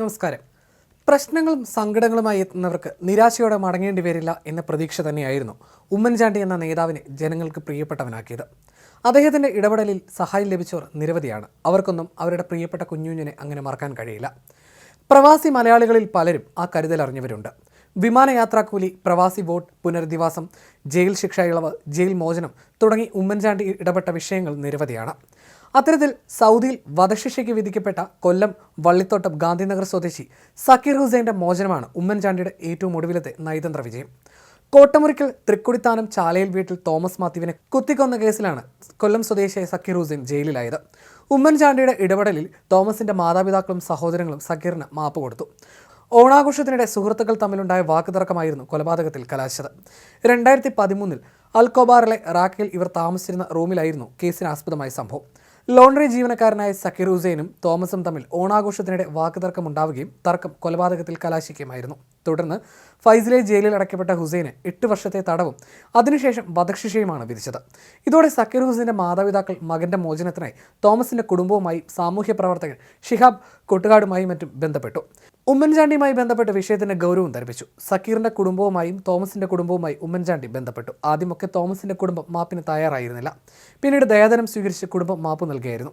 നമസ്കാരം. പ്രശ്നങ്ങളും സങ്കടങ്ങളുമായി എത്തുന്നവർക്ക് നിരാശയോടെ മടങ്ങേണ്ടി വരില്ല എന്ന പ്രതീക്ഷ തന്നെയായിരുന്നു ഉമ്മൻചാണ്ടി എന്ന നേതാവിനെ ജനങ്ങൾക്ക് പ്രിയപ്പെട്ടവനാക്കിയത്. അദ്ദേഹത്തിന്റെ ഇടപെടലിൽ സഹായം ലഭിച്ചവർ നിരവധിയാണ്. അവർക്കൊന്നും അവരുടെ പ്രിയപ്പെട്ട കുഞ്ഞുഞ്ഞിനെ അങ്ങനെ മറക്കാൻ കഴിയില്ല. പ്രവാസി മലയാളികളിൽ പലരും ആ കരുതൽ അറിഞ്ഞവരുണ്ട്. വിമാനയാത്രാക്കൂലി പ്രവാസി ബോട്ട് പുനരധിവാസം ജയിൽ ശിക്ഷ ഇളവ് ജയിൽ മോചനം തുടങ്ങി ഉമ്മൻചാണ്ടി ഇടപെട്ട വിഷയങ്ങൾ നിരവധിയാണ്. അത്തരത്തിൽ സൗദിയിൽ വധശിക്ഷയ്ക്ക് വിധിക്കപ്പെട്ട കൊല്ലം വള്ളിത്തോട്ടം ഗാന്ധിനഗർ സ്വദേശി സക്കീർ ഹുസൈന്റെ മോചനമാണ് ഉമ്മൻചാണ്ടിയുടെ ഏറ്റവും ഒടുവിലത്തെ നയതന്ത്ര വിജയം. കോട്ടമുറിക്കൽ തൃക്കുടിത്താനം ചാലയിൽ വീട്ടിൽ തോമസ് മാത്യുവിനെ കുത്തിക്കൊന്ന കേസിലാണ് കൊല്ലം സ്വദേശിയായ സക്കീർ ഹുസൈൻ ജയിലിലായത്. ഉമ്മൻചാണ്ടിയുടെ ഇടപെടലിൽ തോമസിന്റെ മാതാപിതാക്കളും സഹോദരങ്ങളും സക്കീറിന് മാപ്പ് കൊടുത്തു. ഓണാഘോഷത്തിനിടെ സുഹൃത്തുക്കൾ തമ്മിലുണ്ടായ വാക്കുതർക്കമായിരുന്നു കൊലപാതകത്തിൽ കലാശത് രണ്ടായിരത്തി പതിമൂന്നിൽ അൽകോബാറിലെ റാക്കിൽ ഇവർ താമസിച്ചിരുന്ന റൂമിലായിരുന്നു കേസിന് ആസ്പദമായ സംഭവം. ലോണ്ടറി ജീവനക്കാരനായ സക്കീർ ഹുസൈനും തോമസും തമ്മിൽ ഓണാഘോഷത്തിനിടെ വാക്കുതർക്കം ഉണ്ടാവുകയും തർക്കം കൊലപാതകത്തിൽ കലാശിക്കുകയുമായിരുന്നു. തുടർന്ന് ഫൈസിലെ ജയിലിൽ അടയ്ക്കപ്പെട്ട ഹുസൈന് എട്ട് വർഷത്തെ തടവും അതിനുശേഷം വധശിക്ഷയുമാണ് വിധിച്ചത്. ഇതോടെ സക്കീർ ഹുസൈന്റെ മാതാപിതാക്കൾ മകന്റെ മോചനത്തിനായി തോമസിന്റെ കുടുംബവുമായി സാമൂഹ്യ പ്രവർത്തകൻ ഷിഹാബ് കൊട്ടുകാടുമായി മറ്റും ബന്ധപ്പെട്ടു. ഉമ്മൻചാണ്ടിയുമായി ബന്ധപ്പെട്ട വിഷയത്തിന് ഗൗരവം ധരിപ്പിച്ചു. സക്കീറിന്റെ കുടുംബവുമായും തോമസിന്റെ കുടുംബവുമായി ഉമ്മൻചാണ്ടി ബന്ധപ്പെട്ടു. ആദ്യമൊക്കെ തോമസിന്റെ കുടുംബം മാപ്പിന് തയ്യാറായിരുന്നില്ല. പിന്നീട് ദയാദനം സ്വീകരിച്ച് കുടുംബം മാപ്പ് നൽകിയായിരുന്നു.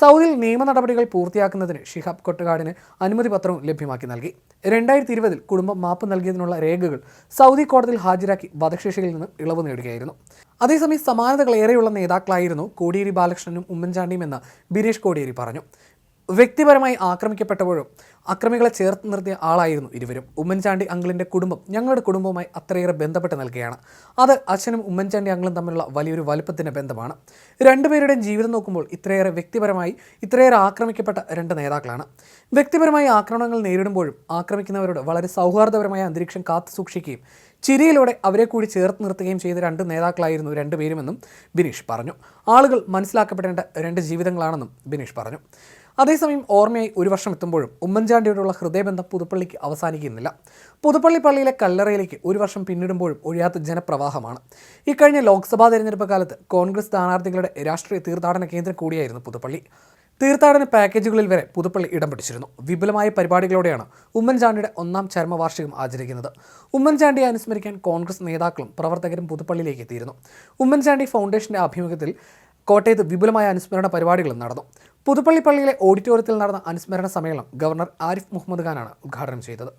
സൗദിയിൽ നിയമ നടപടികൾ പൂർത്തിയാക്കുന്നതിന് ഷിഹാബ് കൊട്ടുകാടിന് അനുമതി പത്രവും ലഭ്യമാക്കി നൽകി. രണ്ടായിരത്തി ഇരുപതിൽ കുടുംബം മാപ്പ് നൽകിയതിനുള്ള രേഖകൾ സൗദി കോടതിയിൽ ഹാജരാക്കി വധശിക്ഷയിൽ നിന്ന് ഇളവ് നേടുകയായിരുന്നു. അതേസമയം സമാനതകൾ ഏറെയുള്ള നേതാക്കളായിരുന്നു കോടിയേരി ബാലകൃഷ്ണനും ഉമ്മൻചാണ്ടിയും എന്ന് ബിരീഷ് കോടിയേരി പറഞ്ഞു. വ്യക്തിപരമായി ആക്രമിക്കപ്പെട്ടപ്പോഴും അക്രമികളെ ചേർത്ത് നിർത്തിയ ആളായിരുന്നു ഇരുവരും. ഉമ്മൻചാണ്ടി അങ്കിളിന്റെ കുടുംബം ഞങ്ങളുടെ കുടുംബവുമായി അത്രയേറെ ബന്ധപ്പെട്ട് നിൽക്കുകയാണ്. അത് അച്ഛനും ഉമ്മൻചാണ്ടി അങ്കിളും തമ്മിലുള്ള വലിയൊരു വലുപ്പത്തിന്റെ ബന്ധമാണ്. രണ്ടുപേരുടെയും ജീവിതം നോക്കുമ്പോൾ ഇത്രയേറെ വ്യക്തിപരമായി ഇത്രയേറെ ആക്രമിക്കപ്പെട്ട രണ്ട് നേതാക്കളാണ്. വ്യക്തിപരമായി ആക്രമണങ്ങൾ നേരിടുമ്പോഴും ആക്രമിക്കുന്നവരോട് വളരെ സൗഹാർദ്ദപരമായ അന്തരീക്ഷം കാത്തു സൂക്ഷിക്കുകയും ചിരിയിലൂടെ അവരെ കൂടി ചേർത്ത് നിർത്തുകയും ചെയ്ത രണ്ട് നേതാക്കളായിരുന്നു രണ്ടുപേരുമെന്നും ബിനീഷ് പറഞ്ഞു. ആളുകൾ മനസ്സിലാക്കപ്പെടേണ്ട രണ്ട് ജീവിതങ്ങളാണെന്നും ബിനീഷ് പറഞ്ഞു. അതേസമയം ഓർമ്മയായി ഒരു വർഷം എത്തുമ്പോഴും ഉമ്മൻചാണ്ടിയോടുള്ള ഹൃദയബന്ധം പുതുപ്പള്ളിക്ക് അവസാനിക്കുന്നില്ല. പുതുപ്പള്ളി പള്ളിയിലെ കല്ലറയിലേക്ക് ഒരു വർഷം പിന്നിടുമ്പോഴും ഒഴിയാത്ത ജനപ്രവാഹമാണ്. ഇക്കഴിഞ്ഞ ലോക്സഭാ തെരഞ്ഞെടുപ്പ് കാലത്ത് കോൺഗ്രസ് സ്ഥാനാർത്ഥികളുടെ രാഷ്ട്രീയ തീർത്ഥാടന കേന്ദ്രം കൂടിയായിരുന്നു പുതുപ്പള്ളി. തീർത്ഥാടന പാക്കേജുകളിൽ വരെ പുതുപ്പള്ളി ഇടം പിടിച്ചിരുന്നു. വിപുലമായ പരിപാടികളോടെയാണ് ഉമ്മൻചാണ്ടിയുടെ ഒന്നാം ചരമവാർഷികം ആചരിക്കുന്നത്. ഉമ്മൻചാണ്ടിയെ അനുസ്മരിക്കാൻ കോൺഗ്രസ് നേതാക്കളും പ്രവർത്തകരും പുതുപ്പള്ളിയിലേക്ക് എത്തിയിരുന്നു. ഉമ്മൻചാണ്ടി ഫൗണ്ടേഷന്റെ ആഭിമുഖ്യത്തിൽ കോട്ടയത്ത് വിപുലമായ അനുസ്മരണ പരിപാടികളും നടന്നു. പുതുപ്പള്ളി പള്ളിയിലെ ഓഡിറ്റോറിയത്തിൽ നടന്ന അനുസ്മരണ സമ്മേളനം ഗവർണർ ആരിഫ് മുഹമ്മദ് ഖാനാണ് ഉദ്ഘാടനം ചെയ്തത്.